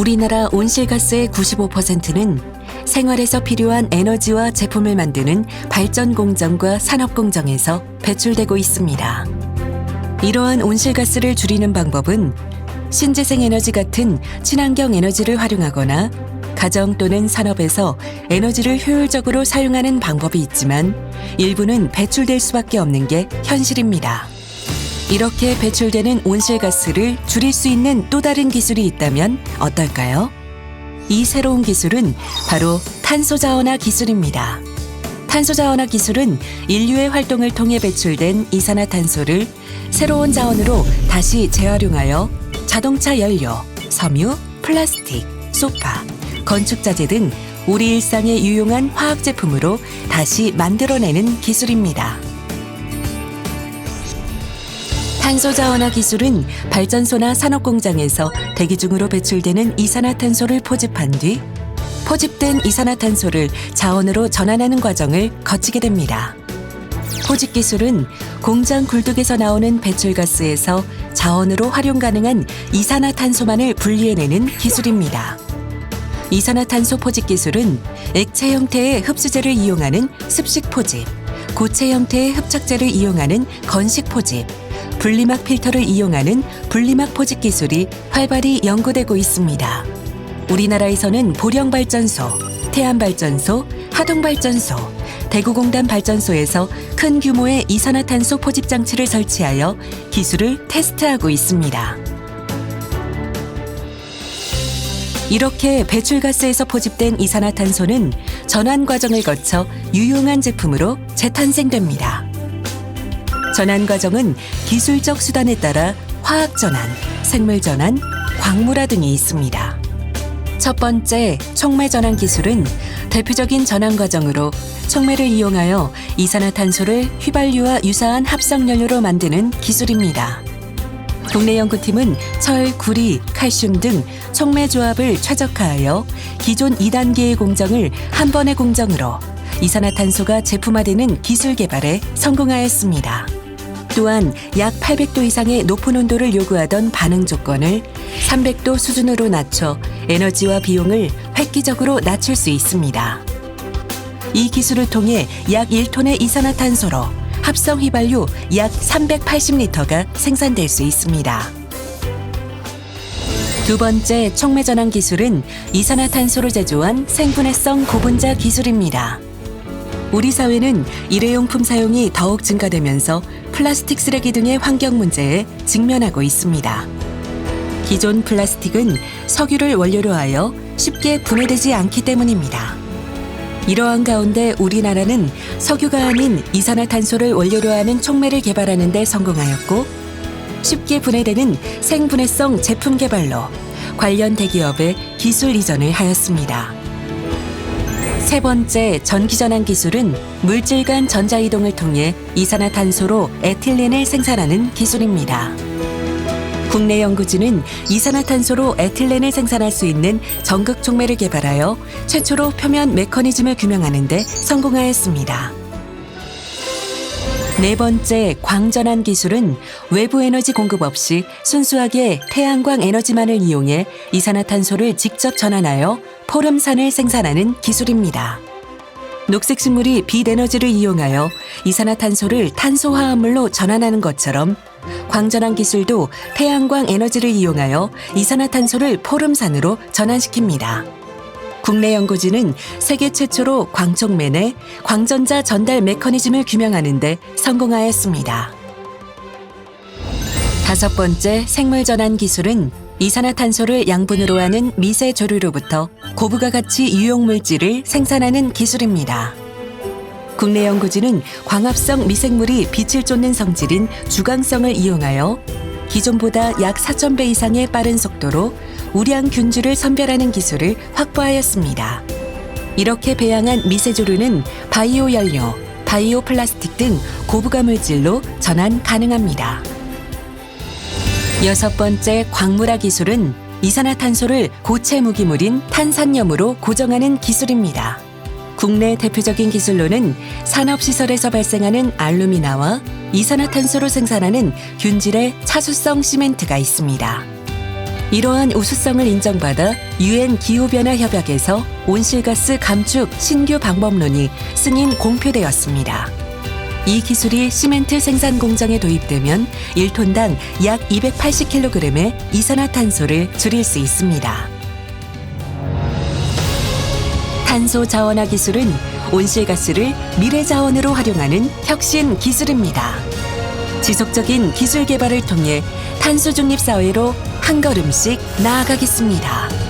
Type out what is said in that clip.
우리나라 온실가스의 95%는 생활에서 필요한 에너지와 제품을 만드는 발전 공정과 산업 공정에서 배출되고 있습니다. 이러한 온실가스를 줄이는 방법은 신재생 에너지 같은 친환경 에너지를 활용하거나 가정 또는 산업에서 에너지를 효율적으로 사용하는 방법이 있지만 일부는 배출될 수밖에 없는 게 현실입니다. 이렇게 배출되는 온실가스를 줄일 수 있는 또 다른 기술이 있다면 어떨까요? 이 새로운 기술은 바로 탄소자원화 기술입니다. 탄소자원화 기술은 인류의 활동을 통해 배출된 이산화탄소를 새로운 자원으로 다시 재활용하여 자동차 연료, 섬유, 플라스틱, 소파, 건축자재 등 우리 일상에 유용한 화학 제품으로 다시 만들어내는 기술입니다. 탄소 자원화 기술은 발전소나 산업 공장에서 대기 중으로 배출되는 이산화탄소를 포집한 뒤 포집된 이산화탄소를 자원으로 전환하는 과정을 거치게 됩니다. 포집 기술은 공장 굴뚝에서 나오는 배출가스에서 자원으로 활용 가능한 이산화탄소만을 분리해내는 기술입니다. 이산화탄소 포집 기술은 액체 형태의 흡수제를 이용하는 습식 포집, 고체 형태의 흡착제를 이용하는 건식 포집, 분리막 필터를 이용하는 분리막 포집 기술이 활발히 연구되고 있습니다. 우리나라에서는 보령발전소, 태안발전소, 하동발전소, 대구공단 발전소에서 큰 규모의 이산화탄소 포집 장치를 설치하여 기술을 테스트하고 있습니다. 이렇게 배출가스에서 포집된 이산화탄소는 전환 과정을 거쳐 유용한 제품으로 재탄생됩니다. 전환 과정은 기술적 수단에 따라 화학 전환, 생물 전환, 광물화 등이 있습니다. 첫 번째 촉매 전환 기술은 대표적인 전환 과정으로 촉매를 이용하여 이산화탄소를 휘발유와 유사한 합성 연료로 만드는 기술입니다. 국내 연구팀은 철, 구리, 칼슘 등 촉매 조합을 최적화하여 기존 2단계의 공정을 한 번의 공정으로 이산화탄소가 제품화되는 기술 개발에 성공하였습니다. 또한 약 800도 이상의 높은 온도를 요구하던 반응 조건을 300도 수준으로 낮춰 에너지와 비용을 획기적으로 낮출 수 있습니다. 이 기술을 통해 약 1톤의 이산화탄소로 합성 휘발유 약 380리터가 생산될 수 있습니다. 두 번째 촉매 전환 기술은 이산화탄소로 제조한 생분해성 고분자 기술입니다. 우리 사회는 일회용품 사용이 더욱 증가되면서 플라스틱 쓰레기 등의 환경 문제에 직면하고 있습니다. 기존 플라스틱은 석유를 원료로 하여 쉽게 분해되지 않기 때문입니다. 이러한 가운데 우리나라는 석유가 아닌 이산화탄소를 원료로 하는 촉매를 개발하는 데 성공하였고 쉽게 분해되는 생분해성 제품 개발로 관련 대기업에 기술 이전을 하였습니다. 세 번째 전기전환 기술은 물질 간 전자이동을 통해 이산화탄소로 에틸렌을 생산하는 기술입니다. 국내 연구진은 이산화탄소로 에틸렌을 생산할 수 있는 전극 촉매를 개발하여 최초로 표면 메커니즘을 규명하는 데 성공하였습니다. 네 번째 광전환 기술은 외부 에너지 공급 없이 순수하게 태양광 에너지만을 이용해 이산화탄소를 직접 전환하여 포름산을 생산하는 기술입니다. 녹색 식물이 빛 에너지를 이용하여 이산화탄소를 탄소화합물로 전환하는 것처럼 광전환 기술도 태양광 에너지를 이용하여 이산화탄소를 포름산으로 전환시킵니다. 국내 연구진은 세계 최초로 광촉매 내 광전자 전달 메커니즘을 규명하는 데 성공하였습니다. 다섯 번째 생물 전환 기술은 이산화탄소를 양분으로 하는 미세 조류로부터 고부가 가치 유용 물질을 생산하는 기술입니다. 국내 연구진은 광합성 미생물이 빛을 쫓는 성질인 주광성을 이용하여 기존보다 약 4,000배 이상의 빠른 속도로 우량 균주를 선별하는 기술을 확보하였습니다. 이렇게 배양한 미세조류는 바이오 연료, 바이오 플라스틱 등 고부가 물질로 전환 가능합니다. 여섯 번째 광물화 기술은 이산화탄소를 고체 무기물인 탄산염으로 고정하는 기술입니다. 국내 대표적인 기술로는 산업시설에서 발생하는 알루미나와 이산화탄소로 생산하는 균질의 차수성 시멘트가 있습니다. 이러한 우수성을 인정받아 유엔 기후변화 협약에서 온실가스 감축 신규 방법론이 승인 공표되었습니다. 이 기술이 시멘트 생산 공정에 도입되면 1톤당 약 280kg의 이산화탄소를 줄일 수 있습니다. 탄소 자원화 기술은 온실가스를 미래 자원으로 활용하는 혁신 기술입니다. 지속적인 기술 개발을 통해 탄소 중립 사회로 한 걸음씩 나아가겠습니다.